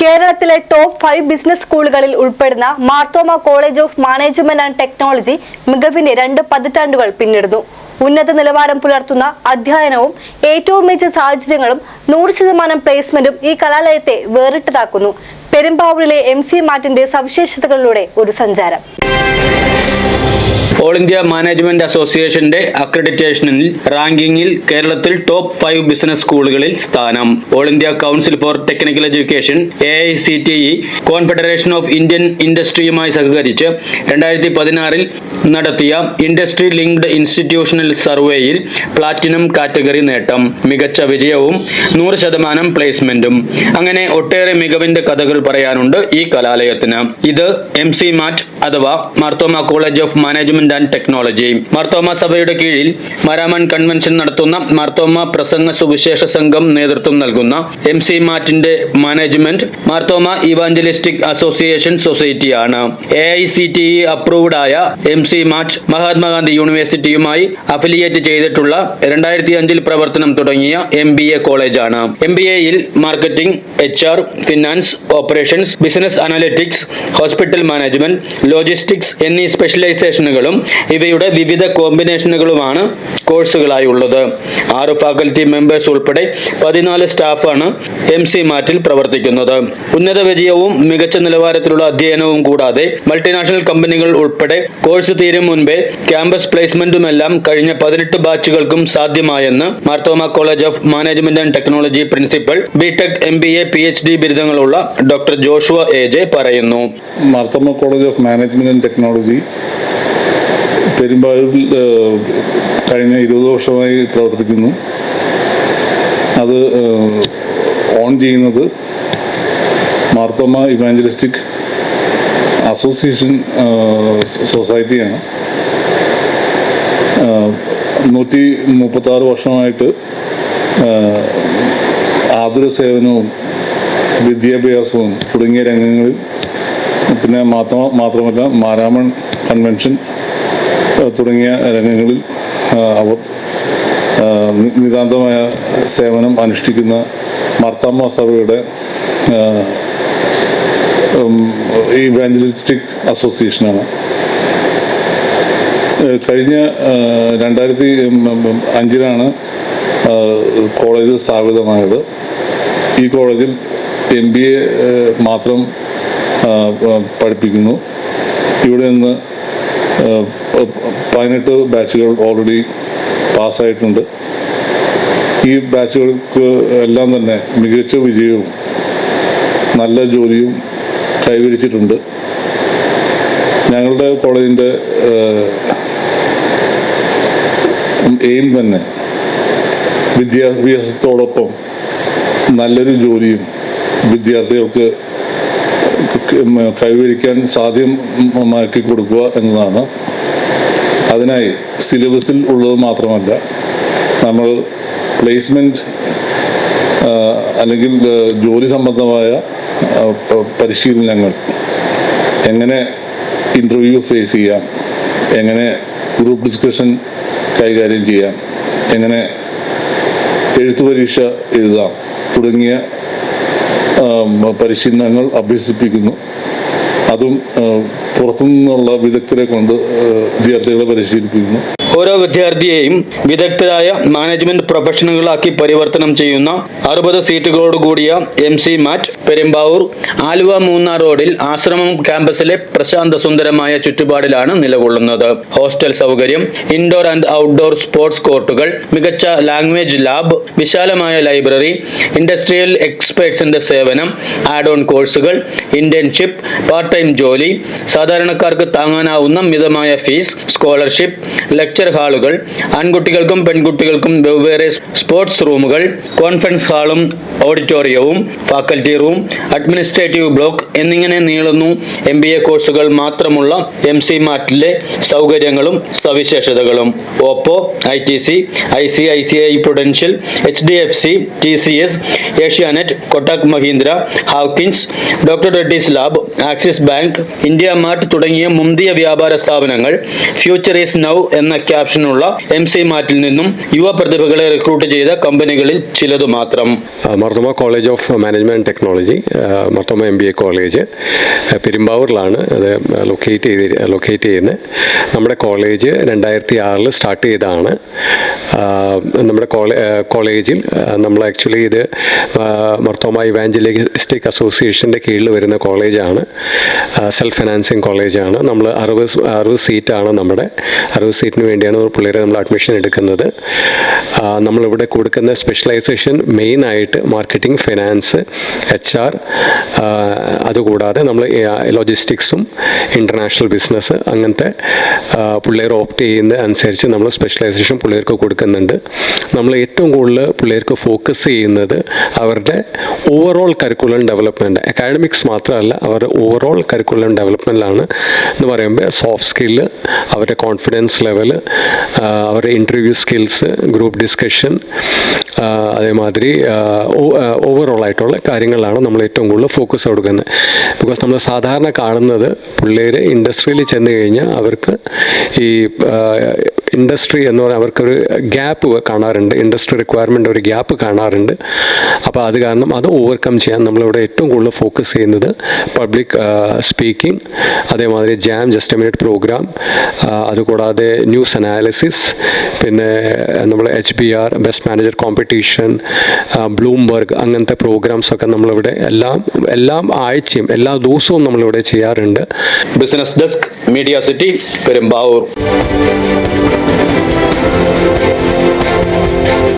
കേരളത്തിലെ top five business സ്കൂളുകളിൽ ഉൾപ്പെടുന്ന Marthoma college of management and technology മികവിന്റെ രണ്ട് പതിറ്റാണ്ടുകൾ പിന്നിടുന്നു. ഉന്നത നിലവാരം പുലർത്തുന്ന അധ്യയനവും ഏറ്റവും മികച്ച സാഹചര്യങ്ങളും നൂറ് ശതമാനം പ്ലേസ്മെന്റും ഈ കലാലയത്തെ വേറിട്ടതാക്കുന്നു. പെരുമ്പാവൂരിലെ എം സി മാറ്റിന്റെ സവിശേഷതകളിലൂടെ ഒരു സഞ്ചാരം. ഓൾ ഇന്ത്യ മാനേജ്മെന്റ് അസോസിയേഷന്റെ അക്രഡിറ്റേഷനിൽ റാങ്കിങ്ങിൽ കേരളത്തിൽ ടോപ്പ് ഫൈവ് ബിസിനസ് സ്കൂളുകളിൽ സ്ഥാനം. All India council for technical education A I C T E confederation of Indian ഇൻഡസ്ട്രിയുമായി സഹകരിച്ച് രണ്ടായിരത്തി പതിനാറിൽ നടത്തിയ ഇൻഡസ്ട്രി ലിങ്ക്ഡ് ഇൻസ്റ്റിറ്റ്യൂഷണൽ സർവേയിൽ പ്ലാറ്റിനം കാറ്റഗറി നേട്ടം മികച്ച വിജയവും നൂറ് ശതമാനം പ്ലേസ്മെന്റും. അങ്ങനെ ഒട്ടേറെ മികവിന്റെ കഥകൾ പറയാനുണ്ട് ഈ കലാലയത്തിന്. ഇത് എം സി മാറ്റ് അഥവാ Marthoma college of management and technology. Marthoma സഭയുടെ കീഴിൽ മരാമൺ കൺവെൻഷൻ നടത്തുന്ന മാർത്തോമ പ്രസംഗ സുവിശേഷ സംഘം നേതൃത്വം നൽകുന്ന എം സി മാറ്റിന്റെ മാനേജ്മെന്റ് മാർത്തോമ ഇവാഞ്ചലിസ്റ്റിക് അസോസിയേഷൻ സൊസൈറ്റിയാണ്. A I C T E approved ആയ എം സി മാച്ച് മഹാത്മാഗാന്ധി യൂണിവേഴ്സിറ്റിയുമായി അഫിലിയേറ്റ് ചെയ്തിട്ടുള്ള രണ്ടായിരത്തി അഞ്ചിൽ പ്രവർത്തനം തുടങ്ങിയ എം ബി എ കോളേജാണ്. എം ബി എയിൽ marketing H R finance operations business analytics hospital management logistics എന്നീ സ്പെഷ്യലൈസേഷനുകളും ഇവയുടെ വിവിധ കോമ്പിനേഷനുകളുമാണ് കോഴ്സുകളായി ഉള്ളത് ആറ് ഫാക്കൽറ്റി മെമ്പേഴ്സ് ഉൾപ്പെടെ പതിനാല് സ്റ്റാഫാണ് എം സി മാറ്റിൽ പ്രവർത്തിക്കുന്നത്. ഉന്നത വിജയവും മികച്ച നിലവാരത്തിലുള്ള അധ്യയനവും കൂടാതെ മൾട്ടിനാഷണൽ കമ്പനികൾ ഉൾപ്പെടെ കോഴ്സ് തീരും മുൻപേ ക്യാമ്പസ് പ്ലേസ്മെന്റുമെല്ലാം കഴിഞ്ഞ പതിനെട്ട് ബാച്ചുകൾക്കും സാധ്യമായെന്ന് Marthoma college of management and technology principal B Tech M B A P H D ബിരുദങ്ങളുള്ള doctor Joshua A J പറയുന്നു. Marthoma college of management and technology പെരുമ്പാവൂരിൽ കഴിഞ്ഞ ഇരുപത് വർഷമായി പ്രവർത്തിക്കുന്നു. അത് ഓൺ ചെയ്യുന്നത് മാർത്തോമ ഇവാഞ്ചലിസ്റ്റിക് അസോസിയേഷൻ സൊസൈറ്റിയാണ്. നൂറ്റി മുപ്പത്താറ് വർഷമായിട്ട് ആതുര സേവനവും വിദ്യാഭ്യാസവും തുടങ്ങിയ രംഗങ്ങളിൽ പിന്നെ മാത്രം മാത്രമല്ല മാരാമൺ കൺവെൻഷൻ തുടങ്ങിയ രംഗങ്ങളിൽ അവർ നിതാന്തമായ സേവനം അനുഷ്ഠിക്കുന്ന മർത്താമ്മ സഭയുടെ ഇവാഞ്ചലിസ്റ്റിക് അസോസിയേഷനാണ് കഴിഞ്ഞ രണ്ടായിരത്തി അഞ്ചിലാണ് കോളേജ് സ്ഥാപിതമായത്. ഈ കോളേജിൽ എം ബി എ മാത്രം പഠിപ്പിക്കുന്നു. ഇവിടെ നിന്ന് പതിനെട്ട് ബാച്ചുകൾ ഓൾറെഡി പാസ്സായിട്ടുണ്ട്. ഈ ബാച്ചുകൾക്ക് എല്ലാം തന്നെ മികച്ച വിജയവും നല്ല ജോലിയും കൈവരിച്ചിട്ടുണ്ട്. ഞങ്ങളുടെ കോളേജിന്റെ എയിം തന്നെ വിദ്യാഭ്യാസത്തോടൊപ്പം നല്ലൊരു ജോലിയും വിദ്യാർത്ഥികൾക്ക് കൈവരിക്കാൻ സാധ്യമാക്കി കൊടുക്കുക എന്നതാണ്. അതിനായി സിലബസിൽ ഉള്ളത് മാത്രമല്ല നമ്മൾ പ്ലേസ്മെന്റ് അല്ലെങ്കിൽ ജോലി സംബന്ധമായ പരിശീലനങ്ങൾ. എങ്ങനെ ഇന്റർവ്യൂ ഫേസ് ചെയ്യാം. എങ്ങനെ ഗ്രൂപ്പ് ഡിസ്കഷൻ കൈകാര്യം ചെയ്യാം. എങ്ങനെ എഴുത്തു പരീക്ഷ എഴുതാം. തുടങ്ങിയ പരിശീലനങ്ങൾ അഭ്യസിപ്പിക്കുന്നു. അതും പുറത്തുനിന്നുള്ള വിദഗ്ധരെ കൊണ്ട് വിദ്യാർത്ഥികളെ പരിശീലിപ്പിക്കുന്നു. ഓരോ വിദ്യാർത്ഥിയെയും വിദഗ്ധരായ മാനേജ്മെന്റ് പ്രൊഫഷണലുകളാക്കി പരിവർത്തനം ചെയ്യുന്ന അറുപത് സീറ്റുകളോട് കൂടിയ M C MAT Perumbavoor Aluva Munnar റോഡിൽ ആശ്രമം ക്യാമ്പസിലെ പ്രശാന്ത സുന്ദരമായ ചുറ്റുപാടിലാണ് നിലകൊള്ളുന്നത്. ഹോസ്റ്റൽ സൗകര്യം ഇൻഡോർ ആൻഡ് ഔട്ട്ഡോർ സ്പോർട്സ് കോർട്ടുകൾ മികച്ച ലാംഗ്വേജ് ലാബ് വിശാലമായ ലൈബ്രറി ഇൻഡസ്ട്രിയൽ എക്സ്പേർട്സിന്റെ സേവനം ആഡ് ഓൺ കോഴ്സുകൾ ഇന്റേൺഷിപ്പ് പാർട്ട് ടൈം ജോലി സാധാരണക്കാർക്ക് താങ്ങാനാവുന്ന മിതമായ ഫീസ് സ്കോളർഷിപ്പ് ലെക്ചർ ഹാളുകൾ ആൺകുട്ടികൾക്കും പെൺകുട്ടികൾക്കും വെവ്വേറെ സ്പോർട്സ് റൂമുകൾ കോൺഫറൻസ് ഹാളും ഓഡിറ്റോറിയവും ഫാക്കൽറ്റി റൂം അഡ്മിനിസ്ട്രേറ്റീവ് ബ്ലോക്ക് എന്നിങ്ങനെ നീളുന്നു. എം ബി എ കോഴ്സുകൾ മാത്രമുള്ള എം സി മാറ്റിലെ സൗകര്യങ്ങളും സവിശേഷതകളും. Oppo I T C I C I C I prudential H D F C T C S Asianet Kotak Mahindra Hawkins doctor Reddy's lab Axis bank IndiaMART തുടങ്ങിയ മുന്തിയ വ്യാപാര സ്ഥാപനങ്ങൾ future is now എന്ന ഓപ്ഷനുള്ള M C മാറ്റിൽ നിന്നും യുവ പ്രതിഭകളെ recruit ചെയ്ത കമ്പനികളിൽ ചിലതു മാത്രം. Marthoma college of management technology Marthoma M B A college പെരുമ്പാവൂരിലാണ് അത് ലൊക്കേറ്റ് ചെയ്ത് ലൊക്കേറ്റ് ചെയ്യുന്നത്. നമ്മുടെ കോളേജ് രണ്ടായിരത്തി ആറിൽ സ്റ്റാർട്ട് ചെയ്തതാണ് നമ്മുടെ കോളേജിൽ നമ്മൾ ആക്ച്വലി ഇത് മർത്തോമ ഇവാഞ്ചലിസ്റ്റിക് അസോസിയേഷന്റെ കീഴിൽ വരുന്ന കോളേജാണ് സെൽഫ് ഫിനാൻസിങ് കോളേജാണ് നമ്മൾ അറുപത് അറുപത് സീറ്റാണ് നമ്മുടെ. അറുപത് സീറ്റിന് വേണ്ടിയാണ് പിള്ളേരെ നമ്മൾ അഡ്മിഷൻ എടുക്കുന്നത്. നമ്മളിവിടെ കൊടുക്കുന്ന സ്പെഷ്യലൈസേഷൻ മെയിനായിട്ട് മാർക്കറ്റിംഗ് ഫിനാൻസ് എച്ച് ആർ അതുകൂടാതെ നമ്മൾ ലോജിസ്റ്റിക്സും ഇന്റർനാഷണൽ ബിസിനസ് അങ്ങനത്തെ പിള്ളേർ ഓപ്റ്റ് ചെയ്യുന്ന അനുസരിച്ച് നമ്മൾ സ്പെഷ്യലൈസേഷൻ പിള്ളേർക്ക് കൊടുക്കുന്നുണ്ട്. നമ്മൾ ഏറ്റവും കൂടുതൽ പിള്ളേർക്ക് ഫോക്കസ് ചെയ്യുന്നത് അവരുടെ ഓവറോൾ കരിക്കുലം ഡെവലപ്മെന്റ് അക്കാഡമിക്സ് മാത്രമല്ല അവരുടെ ഓവറോൾ കരിക്കുലം ഡെവലപ്മെന്റിലാണ് എന്ന് പറയുമ്പോൾ സോഫ്റ്റ് സ്കില്ല് അവരുടെ കോൺഫിഡൻസ് ലെവൽ അവരുടെ ഇന്റർവ്യൂ സ്കിൽസ് ഗ്രൂപ്പ് ഡിസ്കഷൻ അതേമാതിരി ഓവറോൾ ആയിട്ടുള്ള കാര്യങ്ങളാണ് നമ്മൾ ഏറ്റവും കൂടുതൽ ഫോക്കസ് കൊടുക്കുന്നത്. ബിക്കോസ് നമ്മൾ സാധാരണ കാണുന്നത് പിള്ളേർ ഇൻഡസ്ട്രിയിൽ ചെന്ന് കഴിഞ്ഞാൽ അവർക്ക് ഈ ഇൻഡസ്ട്രി എന്ന് പറഞ്ഞാൽ അവർക്കൊരു ഗ്യാപ്പ് കാണാറുണ്ട്. ഇൻഡസ്ട്രി റിക്വയർമെന്റ് ഒരു ഗ്യാപ്പ് കാണാറുണ്ട്. അപ്പോൾ അത് കാരണം അത് ഓവർകം ചെയ്യാൻ നമ്മളിവിടെ ഏറ്റവും കൂടുതൽ ഫോക്കസ് ചെയ്യുന്നത് പബ്ലിക് സ്പീക്കിംഗ് അതേമാതിരി ജാം ജസ്റ്റ് മിനിറ്റ് പ്രോഗ്രാം അതുകൂടാതെ ന്യൂസ് അനാലിസിസ് പിന്നെ നമ്മൾ H B R best manager competition Bloomberg അങ്ങനത്തെ പ്രോഗ്രാംസൊക്കെ നമ്മളിവിടെ എല്ലാം എല്ലാം ആഴ്ചയും എല്ലാ ദിവസവും നമ്മളിവിടെ ചെയ്യാറുണ്ട്. Business desk media city Perumbavoor Thank you.